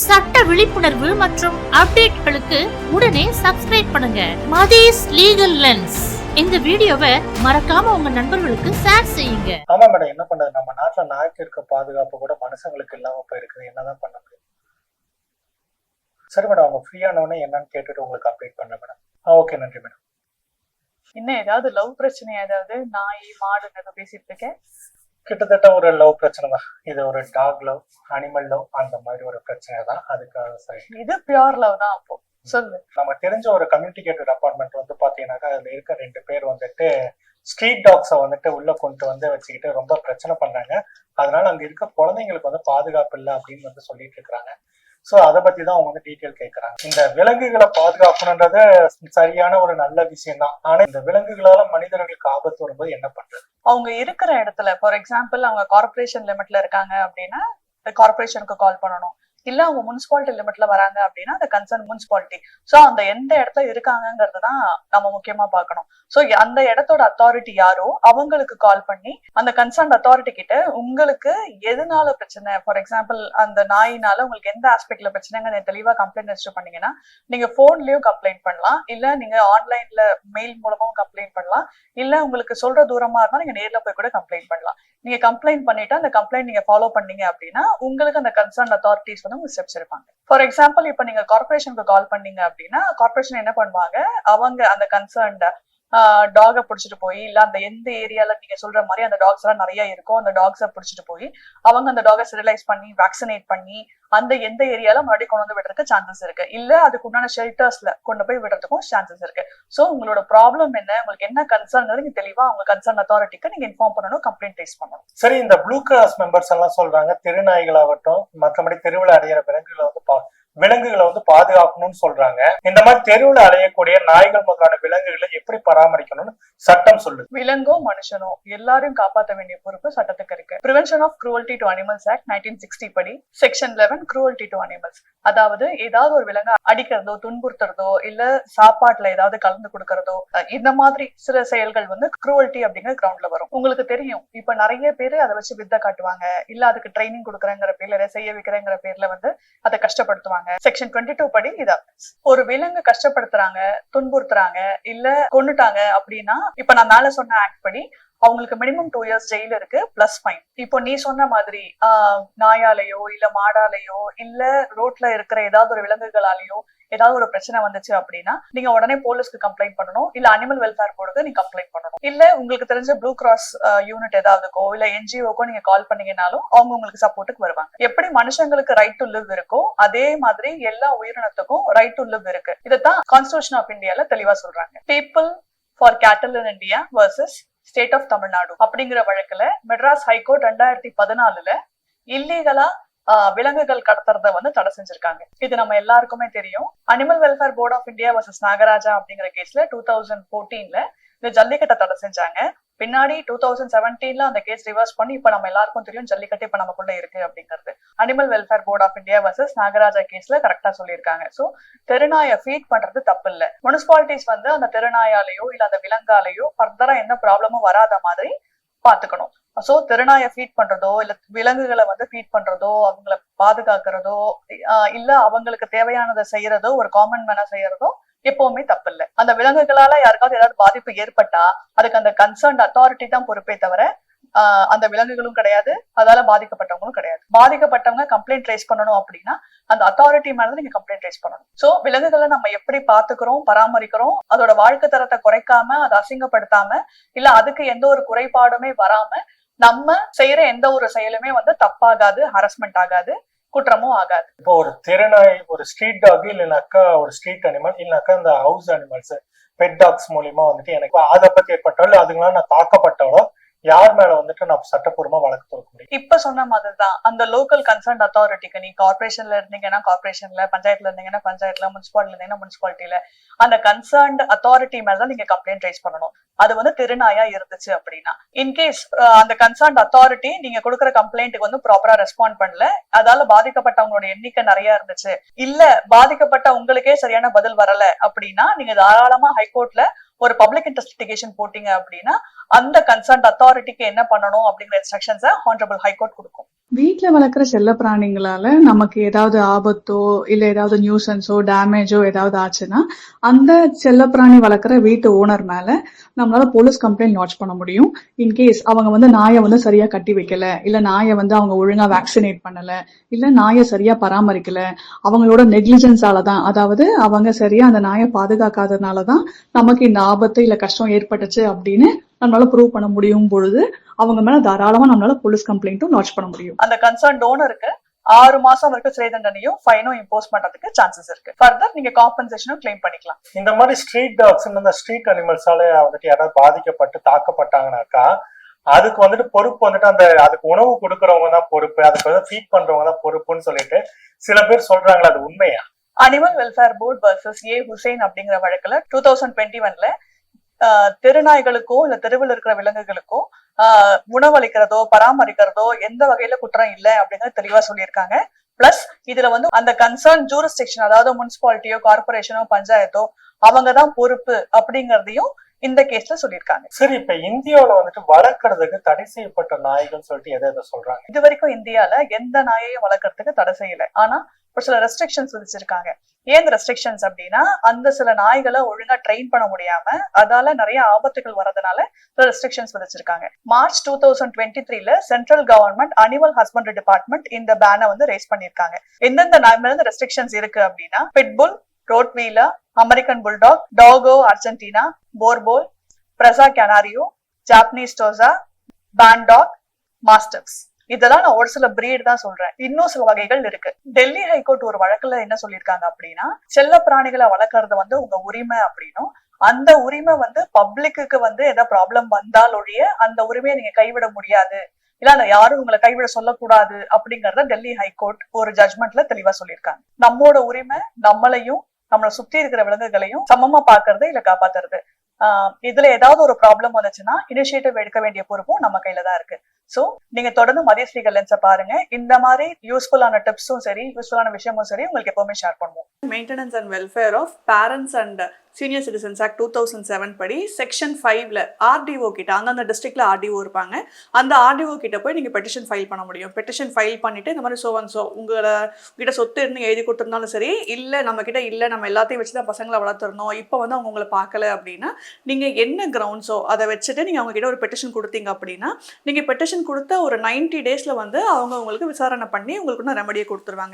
சட்ட விழிப்புணர்வு மற்றும் அப்டேட்களுக்கு உடனே சப்ஸ்கிரைப் பண்ணுங்க. Mathees legal lens. இந்த வீடியோவை மறக்காம உங்க நண்பர்களுக்கு ஷேர் செய்யுங்க. ஆமா மேடம் என்ன பண்றது? நம்ம நாட்டுல நாய்க்கு இருக்க பாதுகாப்பு கூட மனுஷங்களுக்கு இல்லாம போயிருக்குது. என்னதான் பண்ண முடியும்? சரி மேடம் அவங்க ஃப்ரீயானவனே என்னன்னு கேட்டுட்டு உங்களுக்கு அப்டேட் பண்ண மேடம். ஆ ஓகே நன்றி மேடம். என்ன ஏதாவது லவ் பிரச்சனை ஏதாவது நாய் மாடுன்னு பேசிட்டு இருக்கேன்? கிட்டத்தட்ட ஒரு லவ் பிரச்சனை தான். இது ஒரு டாக் லவ் அனிமல் லவ் அந்த மாதிரி ஒரு பிரச்சனை தான். அதுக்காக சரி இது பியோர் லவ் தான் அப்போ. சொல்லு. நம்ம தெரிஞ்ச ஒரு கம்யூனிகேட்டட் அப்பார்ட்மெண்ட் வந்து பாத்தீங்கன்னாக்கா அதுல இருக்க ரெண்டு பேர் வந்துட்டு ஸ்ட்ரீட் டாக்ஸை வந்துட்டு உள்ள கொண்டு வந்து வச்சுக்கிட்டு ரொம்ப பிரச்சனை பண்றாங்க அதனால அங்க இருக்க குழந்தைங்களுக்கு வந்து பாதுகாப்பு இல்லை அப்படின்னு வந்து சொல்லிட்டு இருக்காங்க சோ அதை பத்தி தான் அவங்க வந்து டீட்டெயில் கேட்கறாங்க இந்த விலங்குகளை பாதுகாக்கணுன்றது சரியான ஒரு நல்ல விஷயம் தான் ஆனா இந்த விலங்குகளால மனிதர்களுக்கு ஆபத்து வரும்போது என்ன பண்றது? அவங்க இருக்கிற இடத்துல ஃபார் எக்ஸாம்பிள் அவங்க கார்பரேஷன் லிமிட்ல இருக்காங்க அப்படின்னா கார்பரேஷனுக்கு கால் பண்ணணும். இல்ல அவங்க முனிசிபாலிட்டி லிமிட்ல வராங்க அப்படின்னா அந்த கன்சர்ன் முனிசிபாலிட்டி சோ அந்த எந்த இடத்துல இருக்காங்கிறது தான் நம்ம முக்கியமா பார்க்கணும். சோ அந்த இடத்தோட அத்தாரிட்டி யாரோ அவங்களுக்கு கால் பண்ணி அந்த கன்சர்ன் அத்தாரிட்டி கிட்ட உங்களுக்கு எதனால பிரச்சனை? ஃபார் எக்ஸாம்பிள் அந்த நாயினால உங்களுக்கு எந்த ஆஸ்பெக்ட்ல பிரச்சனைங்க தெளிவா கம்ப்ளைண்ட் ரெஜிஸ்டர் பண்ணீங்கன்னா நீங்க போன்லயும் கம்ப்ளைண்ட் பண்ணலாம். இல்ல நீங்க ஆன்லைன்ல மெயில் மூலமாவும் கம்ப்ளைண்ட் பண்ணலாம். இல்ல உங்களுக்கு சொல்ற தூரமா இருந்தா நீங்க நேர்ல போய் கூட கம்ப்ளைண்ட் பண்ணலாம். நீங்க கம்ப்ளைண்ட் பண்ணிட்டு அந்த கம்ப்ளைண்ட் நீங்க ஃபாலோ பண்ணீங்க அப்படின்னா உங்களுக்கு அந்த கன்சர்ன் அத்தாரிட்டிஸ் வந்து உங்களுக்கு ஸ்டெப்ஸ் எடுப்பாங்க. ஃபார் எக்ஸாம்பிள் இப்ப நீங்க கார்பரேஷனுக்கு கால் பண்ணீங்க அப்படின்னா கார்பரேஷன் என்ன பண்ணுவாங்க? அவங்க அந்த கன்சர்ன்ட டாகை பிடிச்சிட்டு போய் இல்ல அந்த எந்த ஏரியால நீங்க சொல்ற மாதிரி அந்த டாக்ஸ் எல்லாம் நிறைய இருக்கும் அந்த டாக்ஸை பிடிச்சிட்டு போய் அவங்க அந்த டாகை ஸ்டெரிலைஸ் பண்ணி வேக்சினேட் பண்ணி அந்த எந்த ஏரியால மறுபடியும் கொண்டு வந்து விடுறதுக்கு சான்சஸ் இருக்கு. இல்ல அதுக்கு உண்டான ஷெல்டர்ஸ்ல கொண்டு போய் விடுறதுக்கும் சான்சஸ் இருக்கு. சோ உங்களோட ப்ராப்ளம் என்ன உங்களுக்கு என்ன கன்சர்ன் நீங்க தெளிவா அவங்க கன்சர்ன் அத்தாரிட்டிக்கு நீங்க இன்ஃபார்ம் பண்ணணும் கம்ப்ளைண்ட் ரைஸ் பண்ணணும். சரி இந்த ப்ளூ கிராஸ் மெம்பர்ஸ் எல்லாம் சொல்றாங்க திருநாய்களாகட்டும் மற்றபடி தெருவில் அடையிற விலங்குகளை வந்து பா- விலங்குகளை வந்து பாதுகாக்கணும்னு சொல்றாங்க. இந்த மாதிரி தெருவில் அலையக்கூடிய நாய்கள் முதலான விலங்குகளை எப்படி பராமரிக்கணும்னு சட்டம் சொல்லுது. விலங்கோ மனுஷனோ எல்லாரையும் காப்பாற்ற வேண்டிய பொறுப்பு சட்டத்துக்கு இருக்கு. Prevention of cruelty to animals act nineteen sixty படி section eleven cruelty to animals அதாவது ஏதாவது ஒரு விலங்கை அடிக்கிறதோ துன்புறுத்துறதோ இல்ல சாப்பாட்டுல ஏதாவது கலந்து கொடுக்கறதோ இந்த மாதிரி சில செயல்கள் வந்து குரூவல்டி அப்படிங்கிற கிரவுண்ட்ல வரும். உங்களுக்கு தெரியும் இப்ப நிறைய பேரு அதை வச்சு வித்த காட்டுவாங்க. இல்ல அதுக்கு ட்ரைனிங் கொடுக்குறேங்கிற பேர்ல செய்ய வைக்கிறேங்கிற பேர்ல வந்து அதை கஷ்டப்படுத்துவாங்க. செக்ஷன் டுவெண்ட்டி டூ படி இத ஒரு விலங்கு கஷ்டப்படுத்துறாங்க துன்புறுத்துறாங்க இல்ல கொன்னுட்டாங்க அப்படின்னா இப்ப நான் மேல சொன்ன ஆக்ட் படி அவங்களுக்கு மினிமம் டூ இயர்ஸ் ஜெயில் இருக்கு பிளஸ் ஃபைன் இப்போ நீ சொன்ன மாதிரி ஆஹ் நாயாலேயோ இல்ல மாடாலேயோ இல்ல ரோட்ல இருக்கிற ஏதாவது ஒரு விலங்குகளாலேயோ ஏதாவது ஒரு பிரச்சனை வந்துச்சு அப்படின்னா நீங்க உடனே போலீஸ்க்கு கம்ப்ளைண்ட் பண்ணணும். இல்ல அனிமல் வெல்ஃபேர் போர்டுக்கு நீங்க கம்ப்ளைண்ட் பண்ணணும். இல்ல உங்களுக்கு தெரிஞ்ச ப்ளூ கிராஸ் யூனிட் ஏதாவதுக்கோ இல்ல என்ஜிஓக்கோ நீங்க கால் பண்ணீங்கனாலும் அவங்க உங்களுக்கு சப்போர்ட்டுக்கு வருவாங்க. எப்படி மனுஷங்களுக்கு ரைட் டு லிவ் இருக்கோ அதே மாதிரி எல்லா உயிரினத்துக்கும் ரைட் டு லிவ் இருக்கு. இதைத்தான் கான்ஸ்டியூஷன் ஆஃப் இந்தியால தெளிவா சொல்றாங்க. People for cattle in India versus state of Tamil Nadu அப்படிங்கிற வழக்குல மெட்ராஸ் ஹைகோர்ட் ரெண்டாயிரத்தி பதினாலுல இல்லீகலா விலங்குகள் கடத்துறத வந்து தடை செஞ்சிருக்காங்க. இது நம்ம எல்லாருக்குமே தெரியும். Animal welfare board of India versus Nagaraja அப்படிங்கிற கேஸ்ல டூ தௌசண்ட் ஃபோர்டீன்ல இந்த ஜல்லிக்கட்டை தடை செஞ்சாங்க. பின்னாடி டூ தௌசண்ட் செவன்டீன்ல அந்த கேஸ் ரிவர்ஸ் பண்ணி இப்ப நம்ம எல்லாருக்கும் தெரியும் ஜல்லிக்கட்டு இப்ப நமக்குள்ள இருக்கு அப்படிங்கிறது. Animal welfare board of India versus Nagaraja கேஸ்ல கரெக்டா சொல்லியிருக்காங்க. சோ தெருநாயை ஃபீட் பண்றது தப்பு இல்ல முனிசிபாலிட்டிஸ் வந்து அந்த தெருநாயாலேயோ இல்ல அந்த விலங்காலேயோ ஃபர்தரா எந்த ப்ராப்ளமும் வராத மாதிரி பாத்துக்கணும் சோ தெருநாயை ஃபீட் பண்றதோ இல்ல விலங்குகளை வந்து ஃபீட் பண்றதோ அவங்கள பாதுகாக்கிறதோ ஆஹ் இல்ல அவங்களுக்கு தேவையானதை செய்யறதோ ஒரு காமன் மேனா செய்யறதோ எப்பவுமே தப்பு இல்லை. அந்த விலங்குகளால யாருக்காவது ஏதாவது பாதிப்பு ஏற்பட்டா அதுக்கு அந்த கன்சர்ன்ட் அத்தாரிட்டி தான் பொறுப்பே தவிர ஆஹ் அந்த விலங்குகளும் கிடையாது. அதால பாதிக்கப்பட்டவங்களும் கிடையாது. பாதிக்கப்பட்டவங்க கம்ப்ளைண்ட் ரைஸ் பண்ணணும் அப்படின்னா அந்த அத்தாரிட்டி மேல நீங்க கம்ப்ளைண்ட் ரைஸ் பண்ணணும். சோ விலங்குகளை நம்ம எப்படி பாத்துக்கிறோம் பராமரிக்கிறோம் அதோட வாழ்க்கை தரத்தை குறைக்காம அதை அசிங்கப்படுத்தாம இல்ல அதுக்கு எந்த ஒரு குறைபாடுமே வராம நம்ம செய்யற எந்த ஒரு செயலுமே வந்து தப்பாகாது ஹரஸ்மெண்ட் ஆகாது குற்றமும் ஆகாது. இப்போ ஒரு திறனாய் ஒரு ஸ்ட்ரீட் டாக் இல்லைனாக்கா ஒரு ஸ்ட்ரீட் அனிமல் இல்லைனாக்கா இந்த ஹவுஸ் அனிமல்ஸ் பெட் டாக்ஸ் மூலியமா வந்துட்டு எனக்கு அதை பத்தி ஏற்பட்டாலும் அதுங்களாம் நான் தாக்கப்பட்டாலும் யார் மேல வந்துட்டு நான் சட்டப்பூர்வமா வழக்கு தொடுக்கணும்? இப்ப சொன்ன மாதிரி தான் அந்த லோக்கல் கன்சர்ன் அத்தாரிட்டிக்கு நீ கார்பரேஷன்ல இருந்தீங்கன்னா கார்பரேஷன்ல பஞ்சாயத்துல இருந்தீங்கன்னா பஞ்சாயத்துல முனிசிபாலிட்டி இருந்தீங்கன்னா முனிசிபாலிட்டியில அந்த கன்சர்ன்ட் அத்தாரிட்டி மேல தான் நீங்க கம்ப்ளைண்ட் ரைஸ் பண்ணணும். அது வந்து திருநாயா இருந்துச்சு அப்படின்னா. இன்கேஸ் அந்த கன்சர்ன்ட் அத்தாரிட்டி நீங்க கொடுக்குற கம்ப்ளைண்ட்டுக்கு வந்து ப்ராப்பரா ரெஸ்பாண்ட் பண்ணல. அதால பாதிக்கப்பட்டவங்களோட எண்ணிக்கை நிறைய இருந்துச்சு. இல்ல பாதிக்கப்பட்ட உங்களுக்கே சரியான பதில் வரல அப்படின்னா நீங்க தாராளமா ஹைகோர்ட்ல ஒரு பப்ளிக் இன்வெஸ்டிகேஷன் போட்டீங்க அப்படின்னா அந்த கன்சர்ன் அத்தாரிட்டிக்கு என்ன பண்ணணும் அப்படிங்கிற இன்ஸ்ட்ரக்ஷன்ஸை ஹானரபிள் ஹைகோர்ட் கொடுக்கும். வீட்டுல வளர்க்குற செல்ல பிராணிங்களால நமக்கு ஏதாவது ஆபத்தோ இல்ல ஏதாவது நியூசன்ஸோ டேமேஜோ ஏதாவது ஆச்சுன்னா அந்த செல்லப்பிராணி வளர்க்குற வீட்டு ஓனர் மேல நம்மளால போலீஸ் கம்ப்ளைண்ட் லாட்ச் பண்ண முடியும். இன்கேஸ் அவங்க வந்து நாயை வந்து சரியா கட்டி வைக்கல இல்ல நாயை வந்து அவங்க ஒழுங்கா வேக்சினேட் பண்ணல இல்ல நாயை சரியா பராமரிக்கல அவங்களோட நெக்லிஜென்ஸால தான் அதாவது அவங்க சரியா அந்த நாயை பாதுகாக்காதனால தான் நமக்கு இந்த ஆபத்து இல்ல கஷ்டம் ஏற்பட்டுச்சு அப்படின்னு நம்மளால ப்ரூவ் பண்ண முடியும் பொழுது அவங்க மேல தாராளமா நம்மளால போலீஸ் கம்ப்ளைண்ட்டும் லாட்ஜ் பண்ண முடியும். அந்த கன்சர்ன் டோனருக்கு ஆறு மாசம் வரைக்கும் சிறை தண்டனையும் ஃபைனும் இம்போஸ் பண்றதுக்கு சான்சஸ் இருக்கு. ஃபர்தர் நீங்க காம்பன்சேஷனும் கிளைம் பண்ணிக்கலாம். இந்த மாதிரி ஸ்ட்ரீட் டாக்ஸ் இந்த ஸ்ட்ரீட் அனிமல்ஸால வந்துட்டு யாராவது பாதிக்கப்பட்டு தாக்கப்பட்டாங்கனாக்கா அதுக்கு வந்துட்டு பொறுப்பு வந்துட்டு அந்த அதுக்கு உணவு கொடுக்கறவங்க தான் பொறுப்பு அதுக்கு வந்து ஃபீட் பண்றவங்க தான் பொறுப்புன்னு சொல்லிட்டு சில பேர் சொல்றாங்களா அது உண்மையா? Animal welfare board versus A Hussain அப்படிங்கிற வழக்குல டூ தௌசண்ட் டுவெண்ட்டி ஒன்ல தெருநாய்களுக்கோ இல்ல தெருவில் இருக்கிற விலங்குகளுக்கோ உணவளிக்கிறதோ பராமரிக்கிறதோ எந்த வகையில குற்றம் இல்லை அப்படிங்கறது தெளிவா சொல்லியிருக்காங்க. பிளஸ் இதுல வந்து அந்த கன்சர்ன் ஜூரிஸ்டிக்ஷன் அதாவது முனிசிபாலிட்டியோ கார்பரேஷனோ பஞ்சாயத்தோ அவங்க தான் பொறுப்பு அப்படிங்கறதையும் இந்த கேஸ்ல சொல்லியிருக்காங்க. சரி இப்ப இந்தியாவுல வந்துட்டு வளர்க்கறதுக்கு தடை செய்யப்பட்ட நாய்கள் சொல்லிட்டு எதை எதை சொல்றாங்க? இது வரைக்கும் இந்தியால எந்த நாயையும் வளர்க்கறதுக்கு தடை செய்யல. ஆனா ஒரு சில ரெஸ்ட்ரிக்ஷன்ஸ் விதிச்சிருக்காங்க. ஏன் ரெஸ்ட்ரிக்ஷன்ஸ் அப்படின்னா அந்த சில நாய்களை ஒழுங்கா ட்ரெயின் பண்ண முடியாம அதால நிறைய ஆபத்துகள் வரதுனால சில ரெஸ்ட்ரிக்ஷன்ஸ் விதிச்சிருக்காங்க. மார்ச் டூ தௌசண்ட் டுவெண்ட்டி த்ரீல central government animal husbandry department இந்த பேனை வந்து ரேஸ் பண்ணிருக்காங்க எந்தெந்த நாய் ரெஸ்ட்ரிக்ஷன்ஸ் இருக்கு அப்படின்னா pitbull rottweiler American bulldog dogo Argentino boerboel Presa Canario Japanese Tosa bandog mastiffs இதெல்லாம் நான் ஒரு சில பிரீட் தான் சொல்றேன். இன்னும் சில வகைகள் இருக்கு. டெல்லி ஹைகோர்ட் ஒரு வழக்குல என்ன சொல்லியிருக்காங்க அப்படின்னா செல்ல பிராணிகளை வளர்க்கறது வந்து உங்க உரிமை அப்படின்னும் அந்த உரிமை வந்து பப்ளிக்கு வந்து ஏதாவது ப்ராப்ளம் வந்தால் ஒழிய அந்த உரிமையை நீங்க கைவிட முடியாது. இல்ல அந்த யாரும் உங்களை கைவிட சொல்லக்கூடாது அப்படிங்கறத டெல்லி ஹைகோர்ட் ஒரு ஜட்மெண்ட்ல தெளிவா சொல்லியிருக்காங்க. நம்மோட உரிமை நம்மளையும் நம்மளை சுத்தி இருக்கிற விலங்குகளையும் சமமா பாக்குறது இல்ல காப்பாத்துறது. இதுல ஏதாவது ஒரு ப்ராப்ளம் வந்துச்சுன்னா இனிஷியேட்டிவ் எடுக்க வேண்டிய பொறுப்பும் நம்ம கையில தான் இருக்கு. சோ நீங்க தொடர்ந்து மதிய ஸ்ரீகல் லென்ஸை பாருங்க. இந்த மாதிரி யூஸ்ஃபுல்லான டிப்ஸும் சரி யூஸ்ஃபுல்லான விஷயமும் சரி உங்களுக்கு எப்பவுமே ஷேர் பண்ணுவோம். Maintenance and welfare of parents and senior citizens act two thousand seven படி செக்ஷன் ஃபைவ்ல ஆர்டிஓ கிட்ட அந்தந்த டிஸ்ட்ரிக்ட்ல ஆர்டிஓ இருப்பாங்க. அந்த ஆர்டிஓ கிட்ட போய் நீங்கள் பெட்டிஷன் ஃபைல் பண்ண முடியும். பெட்டிஷன் ஃபைல் பண்ணிட்டு இந்த மாதிரி சோ அண்ட் சோ உங்களை உங்ககிட்ட சொத்து இருந்து எழுதி கொடுத்துருந்தாலும் சரி இல்லை நம்ம கிட்ட இல்லை நம்ம எல்லாத்தையும் வச்சு தான் பசங்களை வளர்த்துறணும் இப்போ வந்து அவங்க உங்களை பார்க்கல அப்படின்னா நீங்கள் என்ன கிரவுண்ட்ஸோ அதை வச்சுட்டு நீங்கள் அவங்க கிட்ட ஒரு பெட்டிஷன் கொடுத்தீங்க அப்படின்னா நீங்கள் பெட்டிஷன் கொடுத்த ஒரு நைன்டி டேஸில் வந்து அவங்க உங்களுக்கு விசாரணை பண்ணி உங்களுக்கு ரெமடியை கொடுத்துருவாங்க.